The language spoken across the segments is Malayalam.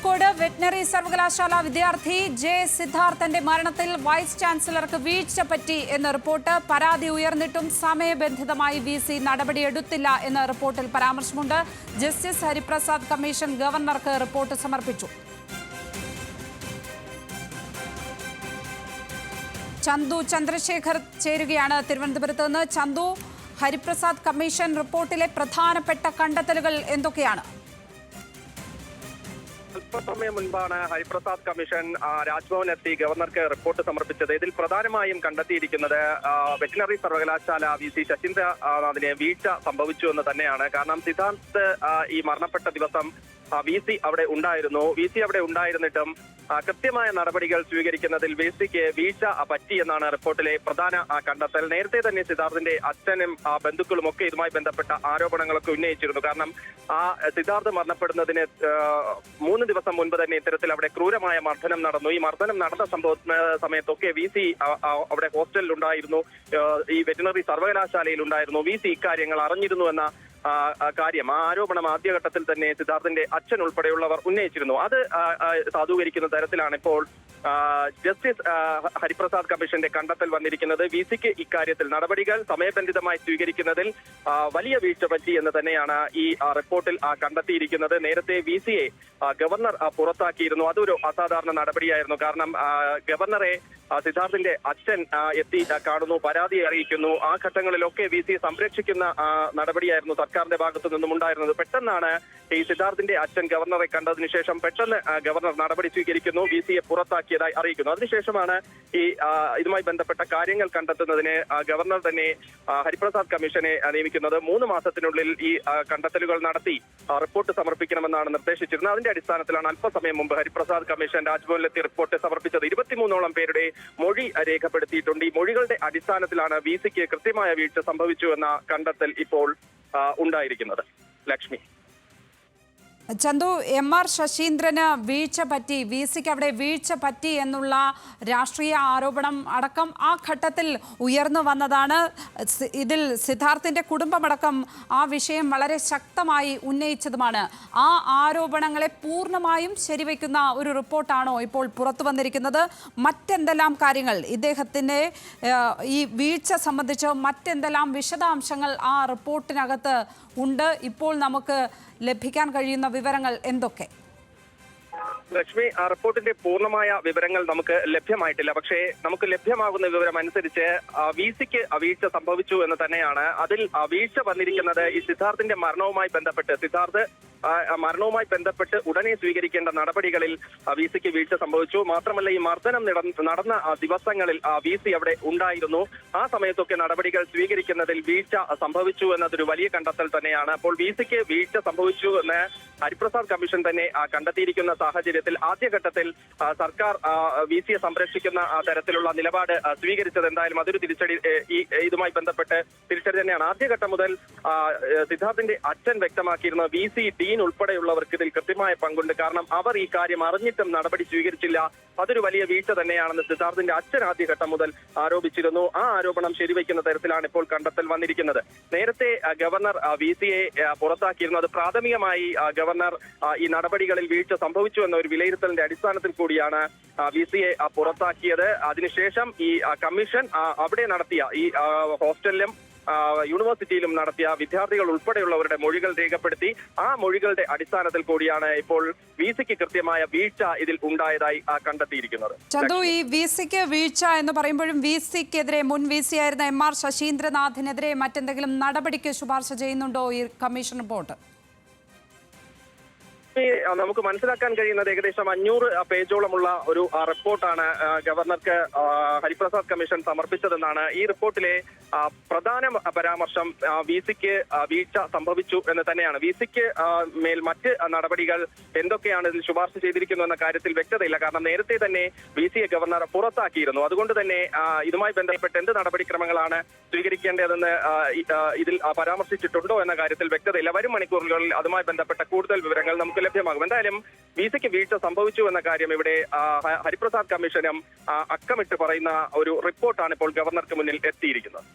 പൂക്കോട് വെറ്റിനറി സർവകലാശാല വിദ്യാർത്ഥി ജെ സിദ്ധാർത്ഥന്റെ മരണത്തിൽ വൈസ് ചാൻസലർക്ക് വീഴ്ച പറ്റി എന്ന റിപ്പോർട്ട്. പരാതി ഉയർന്നിട്ടും സമയബന്ധിതമായി വി സി നടപടിയെടുത്തില്ല എന്ന റിപ്പോർട്ടിൽ പരാമർശമുണ്ട്. ജസ്റ്റിസ് ഹരിപ്രസാദ് കമ്മീഷൻ ഗവർണർക്ക് റിപ്പോർട്ട് സമർപ്പിച്ചു. ചന്തു ചന്ദ്രശേഖർ ചേരുകയാണ് തിരുവനന്തപുരത്ത് നിന്ന്. ചന്തു ഹരിപ്രസാദ് കമ്മീഷൻ റിപ്പോർട്ടിലെ പ്രധാനപ്പെട്ട കണ്ടെത്തലുകൾ എന്തൊക്കെയാണ്? അല്പസമയം മുൻപാണ് ഹരിപ്രസാദ് കമ്മീഷൻ രാജ്ഭവൻ എത്തി ഗവർണർക്ക് റിപ്പോർട്ട് സമർപ്പിച്ചത്. ഇതിൽ പ്രധാനമായും കണ്ടെത്തിയിരിക്കുന്നത് വെറ്റിനറി സർവകലാശാല വി സി ശശീന്ദ്രനാഥിനെ വീഴ്ച സംഭവിച്ചു എന്ന് തന്നെയാണ്. കാരണം സിദ്ധാർത്ഥ് ഈ മരണപ്പെട്ട ദിവസം വി സി അവിടെ ഉണ്ടായിരുന്നു. വി സി അവിടെ ഉണ്ടായിരുന്നിട്ടും കൃത്യമായ നടപടികൾ സ്വീകരിക്കുന്നതിൽ വി സിക്ക് വീഴ്ച പറ്റിയെന്നാണ് റിപ്പോർട്ടിലെ പ്രധാന കണ്ടെത്തൽ. നേരത്തെ തന്നെ സിദ്ധാർത്ഥിന്റെ അച്ഛനും ബന്ധുക്കളും ഒക്കെ ഇതുമായി ബന്ധപ്പെട്ട ആരോപണങ്ങളൊക്കെ ഉന്നയിച്ചിരുന്നു. കാരണം ആ സിദ്ധാർത്ഥ് മരണപ്പെടുന്നതിന് മൂന്ന് ദിവസം മുൻപ് തന്നെ ഇത്തരത്തിൽ അവിടെ ക്രൂരമായ മർദ്ദനം നടന്നു. ഈ മർദ്ദനം നടന്ന സംഭവ സമയത്തൊക്കെ വി സി അവിടെ ഹോസ്റ്റലിൽ ഉണ്ടായിരുന്നു ഈ വെറ്റിനറി സർവകലാശാലയിൽ ഉണ്ടായിരുന്നു വി സി ഇക്കാര്യങ്ങൾ അറിഞ്ഞിരുന്നു എന്ന കാര്യം. ആ ആരോപണം ആദ്യഘട്ടത്തിൽ തന്നെ സിദ്ധാർത്ഥിന്റെ അച്ഛൻ ഉൾപ്പെടെയുള്ളവർ ഉന്നയിച്ചിരുന്നു. അത് സാധൂകരിക്കുന്ന തരത്തിലാണ് ഇപ്പോൾ ജസ്റ്റിസ് ഹരിപ്രസാദ് കമ്മീഷന്റെ കണ്ടെത്തൽ വന്നിരിക്കുന്നത് വി സിക്ക് ഇക്കാര്യത്തിൽ നടപടികൾ സമയബന്ധിതമായി സ്വീകരിക്കുന്നതിൽ വലിയ വീഴ്ച പറ്റി എന്ന് തന്നെയാണ് ഈ റിപ്പോർട്ടിൽ കണ്ടെത്തിയിരിക്കുന്നത്. നേരത്തെ വി സിയെ ഗവർണർ പുറത്താക്കിയിരുന്നു. അതൊരു അസാധാരണ നടപടിയായിരുന്നു. കാരണം ഗവർണറെ സിദ്ധാർത്ഥിന്റെ അച്ഛൻ എത്തി കാണുന്നു പരാതി അറിയിക്കുന്നു. ആ ഘട്ടങ്ങളിലൊക്കെ വി സിയെ സംരക്ഷിക്കുന്ന നടപടിയായിരുന്നു സർക്കാരിന്റെ ഭാഗത്തു നിന്നും ഉണ്ടായിരുന്നത്. പെട്ടെന്നാണ് ഈ സിദ്ധാർത്ഥിന്റെ അച്ഛൻ ഗവർണറെ കണ്ടതിന് ശേഷം പെട്ടെന്ന് ഗവർണർ നടപടി സ്വീകരിക്കുന്നു. വി സിയെ പുറത്താക്കിയതായി അറിയിക്കുന്നു. അതിനുശേഷമാണ് ഈ ഇതുമായി ബന്ധപ്പെട്ട കാര്യങ്ങൾ കണ്ടെത്തുന്നതിന് ഗവർണർ തന്നെ ഹരിപ്രസാദ് കമ്മീഷനെ നിയമിക്കുന്നത്. മൂന്ന് മാസത്തിനുള്ളിൽ ഈ കണ്ടെത്തലുകൾ നടത്തി റിപ്പോർട്ട് സമർപ്പിക്കണമെന്നാണ് നിർദ്ദേശിച്ചിരുന്നത്. അതിന്റെ അടിസ്ഥാനത്തിലാണ് അല്പസമയം മുമ്പ് ഹരിപ്രസാദ് കമ്മീഷൻ രാജ്ഭവനിലെത്തി റിപ്പോർട്ട് സമർപ്പിച്ചത്. ഇരുപത്തിമൂന്നോളം പേരുടെ മൊഴി രേഖപ്പെടുത്തിയിട്ടുണ്ട്. ഈ മൊഴികളുടെ അടിസ്ഥാനത്തിലാണ് വി സിക്ക് കൃത്യമായ വീഴ്ച സംഭവിച്ചു എന്ന കണ്ടെത്തൽ ഇപ്പോൾ ഉണ്ടായിരിക്കുന്നത്. ലക്ഷ്മി. ചന്തു എം ആർ ശശീന്ദ്രന് വീഴ്ച പറ്റി വി സിക്ക് അവിടെ വീഴ്ച പറ്റി എന്നുള്ള രാഷ്ട്രീയ ആരോപണം അടക്കം ആ ഘട്ടത്തിൽ ഉയർന്നു വന്നതാണ്. ഇതിൽ സിദ്ധാർത്ഥിന്റെ കുടുംബമടക്കം ആ വിഷയം വളരെ ശക്തമായി ഉന്നയിച്ചതുമാണ്. ആ ആരോപണങ്ങളെ പൂർണമായും ശരിവയ്ക്കുന്ന ഒരു റിപ്പോർട്ടാണോ ഇപ്പോൾ പുറത്തു വന്നിരിക്കുന്നത്? മറ്റെന്തെല്ലാം കാര്യങ്ങൾ? ഇദ്ദേഹത്തിന്റെ ഈ വീഴ്ച സംബന്ധിച്ച് മറ്റെന്തെല്ലാം വിശദാംശങ്ങൾ ആ റിപ്പോർട്ടിനകത്ത് ഉണ്ട്? ഇപ്പോൾ നമുക്ക് ലഭിക്കാൻ കഴിയുന്ന വിവരങ്ങൾ എന്തൊക്കെ? ലക്ഷ്മി റിപ്പോർട്ടിന്റെ പൂർണമായ വിവരങ്ങൾ നമുക്ക് ലഭ്യമായിട്ടില്ല. പക്ഷേ നമുക്ക് ലഭ്യമാകുന്ന വിവരം അനുസരിച്ച് വി സിക്ക് വീഴ്ച സംഭവിച്ചു എന്ന് തന്നെയാണ്. അതിൽ വീഴ്ച വന്നിരിക്കുന്നത് ഈ സിദ്ധാർത്ഥിന്റെ മരണവുമായി ബന്ധപ്പെട്ട് സിദ്ധാർത്ഥ് മരണവുമായി ബന്ധപ്പെട്ട് ഉടനെ സ്വീകരിക്കേണ്ട നടപടികളിൽ വി സിക്ക് വീഴ്ച സംഭവിച്ചു. മാത്രമല്ല ഈ മർദ്ദനം നടന്ന- ദിവസങ്ങളിൽ വി സി അവിടെ ഉണ്ടായിരുന്നു. ആ സമയത്തൊക്കെ നടപടികൾ സ്വീകരിക്കുന്നതിൽ വീഴ്ച സംഭവിച്ചു എന്നതൊരു വലിയ കണ്ടെത്തൽ തന്നെയാണ്. അപ്പോൾ വി സിക്ക് വീഴ്ച സംഭവിച്ചു എന്ന് ഹരിപ്രസാദ് കമ്മീഷൻ തന്നെ കണ്ടെത്തിയിരിക്കുന്ന കണ്ടെത്തിയിരിക്കുന്ന സാഹചര്യത്തിൽ ആദ്യഘട്ടത്തിൽ സർക്കാർ വി സിയെ സംരക്ഷിക്കുന്ന തരത്തിലുള്ള നിലപാട് സ്വീകരിച്ചത് എന്തായാലും അതൊരു തിരിച്ചടി ഈ ഇതുമായി ബന്ധപ്പെട്ട് തിരിച്ചടി തന്നെയാണ്. ആദ്യഘട്ടം മുതൽ സിദ്ധാർത്ഥിന്റെ അച്ഛൻ വ്യക്തമാക്കിയിരുന്ന വി സി ഡീൻ ഉൾപ്പെടെയുള്ളവർക്ക് ഇതിൽ കൃത്യമായ പങ്കുണ്ട്. കാരണം അവർ ഈ കാര്യം അറിഞ്ഞിട്ടും നടപടി സ്വീകരിച്ചില്ല. അതൊരു വലിയ വീഴ്ച തന്നെയാണെന്ന് സിദ്ധാർത്ഥിന്റെ അച്ഛൻ ആദ്യഘട്ടം മുതൽ ആരോപിച്ചിരുന്നു. ആ ആരോപണം ശരിവയ്ക്കുന്ന തരത്തിലാണ് ഇപ്പോൾ കണ്ടെത്തൽ വന്നിരിക്കുന്നത്. നേരത്തെ ഗവർണർ വി സിയെ പുറത്താക്കിയിരുന്നു അത് പ്രാഥമികമായി ഗവർണർ ഈ നടപടികളിൽ വീഴ്ച സംഭവിച്ചു എന്ന ഒരു വിലയിരുത്തലിന്റെ അടിസ്ഥാനത്തിൽ കൂടിയാണ് വി സിയെ പുറത്താക്കിയത്. അതിനുശേഷം ഈ കമ്മീഷൻ അവിടെ നടത്തിയ ഈ ഹോസ്റ്റലിലും യൂണിവേഴ്സിറ്റിയിലും നടത്തിയ വിദ്യാർത്ഥികൾ ഉൾപ്പെടെയുള്ളവരുടെ മൊഴികൾ രേഖപ്പെടുത്തി. ആ മൊഴികളുടെ അടിസ്ഥാനത്തിൽ കൂടിയാണ് ഇപ്പോൾ വി സിക്ക് കൃത്യമായ വീഴ്ച ഇതിൽ ഉണ്ടായതായി കണ്ടെത്തിയിരിക്കുന്നത്. ചന്തു ഈ വി സിക്ക് വീഴ്ച എന്ന് പറയുമ്പോഴും വി സിക്കെതിരെ മുൻ വി സി ആയിരുന്ന എം ആർ ശശീന്ദ്രനാഥിനെതിരെ മറ്റെന്തെങ്കിലും നടപടിക്ക് ശുപാർശ ചെയ്യുന്നുണ്ടോ ഈ കമ്മീഷൻ റിപ്പോർട്ട്? ഈ, നമുക്ക് മനസ്സിലാക്കാൻ കഴിയുന്നത് ഏകദേശം അഞ്ഞൂറ് പേജോളമുള്ള ഒരു റിപ്പോർട്ടാണ് ഗവർണർക്ക് ഹരിപ്രസാദ് കമ്മീഷൻ സമർപ്പിച്ചതെന്നാണ് ഈ റിപ്പോർട്ടിലെ പ്രധാന പരാമർശം വി സിക്ക് വീഴ്ച സംഭവിച്ചു എന്ന് തന്നെയാണ്. വി സിക്ക് മേൽ മറ്റ് നടപടികൾ എന്തൊക്കെയാണ് ഇതിൽ ശുപാർശ ചെയ്തിരിക്കുന്നു എന്ന കാര്യത്തിൽ വ്യക്തതയില്ല. കാരണം നേരത്തെ തന്നെ വി സിയെ ഗവർണർ പുറത്താക്കിയിരുന്നു. അതുകൊണ്ട് തന്നെ ഇതുമായി ബന്ധപ്പെട്ട് എന്ത് നടപടിക്രമങ്ങളാണ് സ്വീകരിക്കേണ്ടതെന്ന് ഇതിൽ പരാമർശിച്ചിട്ടുണ്ടോ എന്ന കാര്യത്തിൽ വ്യക്തതയില്ല. വരും മണിക്കൂറുകളിൽ അതുമായി ബന്ധപ്പെട്ട കൂടുതൽ വിവരങ്ങൾ നമുക്ക് ലഭ്യമാകും. എന്തായാലും വിസയ്ക്ക് വീഴ്ച സംഭവിച്ചു എന്ന കാര്യം ഇവിടെ ഹരിപ്രസാദ് കമ്മീഷനും അക്കമിട്ട് പറയുന്ന ഒരു റിപ്പോർട്ടാണ് ഇപ്പോൾ ഗവർണർക്ക് മുന്നിൽ എത്തിയിരിക്കുന്നത്.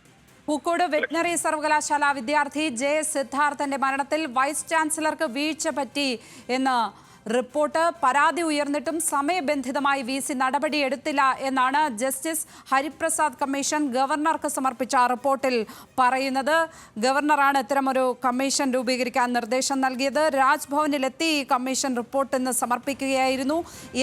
പൂക്കോട് വെറ്റിനറി സർവകലാശാല വിദ്യാർത്ഥി ജെ സിദ്ധാർത്ഥന്റെ മരണത്തിൽ വൈസ് ചാൻസലർക്ക് വീഴ്ച പറ്റി എന്ന് റിപ്പോർട്ട്. പരാതി ഉയർന്നിട്ടും സമയബന്ധിതമായി വി സി നടപടിയെടുത്തില്ല എന്നാണ് ജസ്റ്റിസ് ഹരിപ്രസാദ് കമ്മീഷൻ ഗവർണർക്ക് സമർപ്പിച്ച റിപ്പോർട്ടിൽ പറയുന്നത്. ഗവർണറാണ് ഇത്തരമൊരു കമ്മീഷൻ രൂപീകരിക്കാൻ നിർദ്ദേശം നൽകിയത്. രാജ്ഭവനിലെത്തി ഈ കമ്മീഷൻ റിപ്പോർട്ട് ഇന്ന് സമർപ്പിക്കുകയായിരുന്നു.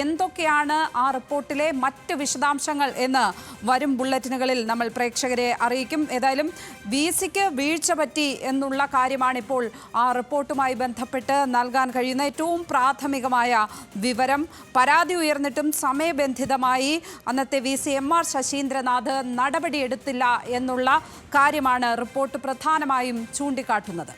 എന്തൊക്കെയാണ് ആ റിപ്പോർട്ടിലെ മറ്റ് വിശദാംശങ്ങൾ എന്ന് വരും ബുള്ളറ്റിനുകളിൽ നമ്മൾ പ്രേക്ഷകരെ അറിയിക്കും. ഏതായാലും വി സിക്ക് വീഴ്ച പറ്റി എന്നുള്ള കാര്യമാണിപ്പോൾ ആ റിപ്പോർട്ടുമായി ബന്ധപ്പെട്ട് നൽകാൻ കഴിയുന്ന ഏറ്റവും പ്രാഥമികമായ വിവരം. പരാതി ഉയർന്നിട്ടും സമയബന്ധിതമായി അന്നത്തെ V C M R Sasheendranath നടപടിയെടുത്തില്ല എന്നുള്ള കാര്യമാണ് റിപ്പോർട്ട് പ്രധാനമായും ചൂണ്ടിക്കാട്ടുന്നത്.